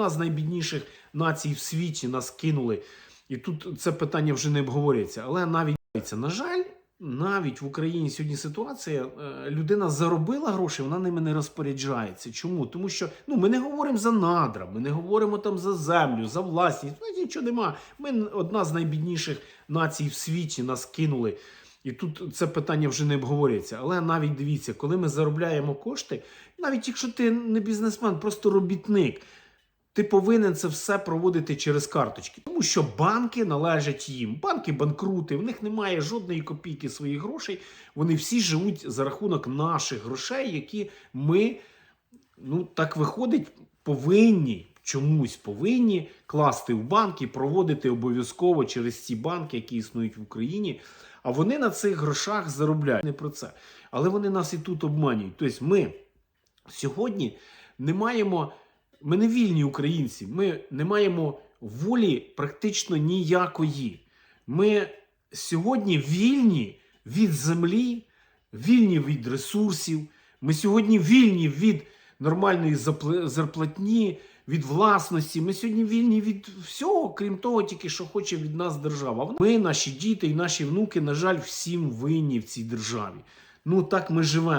одна з найбідніших націй в світі нас кинули. І тут це питання вже не обговорюється. Але навіть на жаль, навіть в Україні сьогодні ситуація. е, Людина заробила гроші, вона ними не розпоряджається. Чому? Тому що ну ми не говоримо за надра, ми не говоримо там за землю, за власність. Ну, нічого нема. Ми одна з найбідніших націй в світі нас кинули. І тут це питання вже не обговорюється. Але навіть дивіться, коли ми заробляємо кошти, навіть якщо ти не бізнесмен, просто робітник, ти повинен це все проводити через карточки, тому що банки належать їм. Банки банкрути, в них немає жодної копійки своїх грошей. Вони всі живуть за рахунок наших грошей, які ми, ну так виходить, повинні чомусь повинні класти в банки, проводити обов'язково через ці банки, які існують в Україні. А вони на цих грошах заробляють не про це. Але вони нас і тут обманюють. Тобто, ми сьогодні не маємо. Ми не вільні українці, ми не маємо волі практично ніякої. Ми сьогодні вільні від землі, вільні від ресурсів. Ми сьогодні вільні від нормальної зарплатні, від власності. Ми сьогодні вільні від всього, крім того, тільки що хоче від нас держава. Ми, наші діти і наші внуки, на жаль, всім винні в цій державі. Ну так ми живемо.